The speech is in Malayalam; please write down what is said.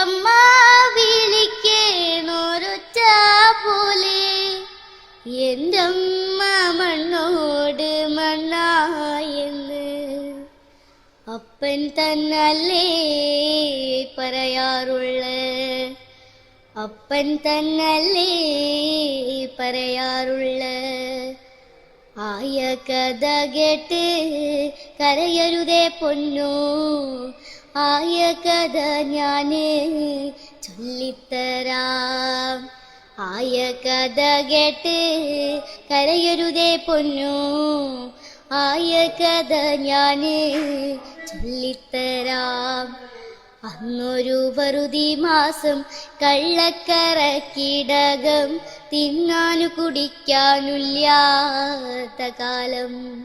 എന്റമ്മ വിളിക്കേണൊരൊച്ച പോലെ. അമ്മ മണ്ണോട് മണ്ണായെന്ന് അപ്പൻ തന്നല്ലേ പറയാറുള്ള. അപ്പൻ തന്നല്ലേ പറയാറുള്ള. ആയ കഥ കേട്ട് കരയരുതേ പൊന്നു. ആയ കഥ ഞാൻ ചൊല്ലിത്തരാം. ആയ കഥ കേട്ട് കരയരുതേ പൊന്നു. ആയ കഥ ഞാൻ ചൊല്ലിത്തരാം. അന്നൊരു വറുതി മാസം കള്ളക്കറക്കിടകം തിന്നാനു കുടിക്കാനില്ലാത്ത കാലം.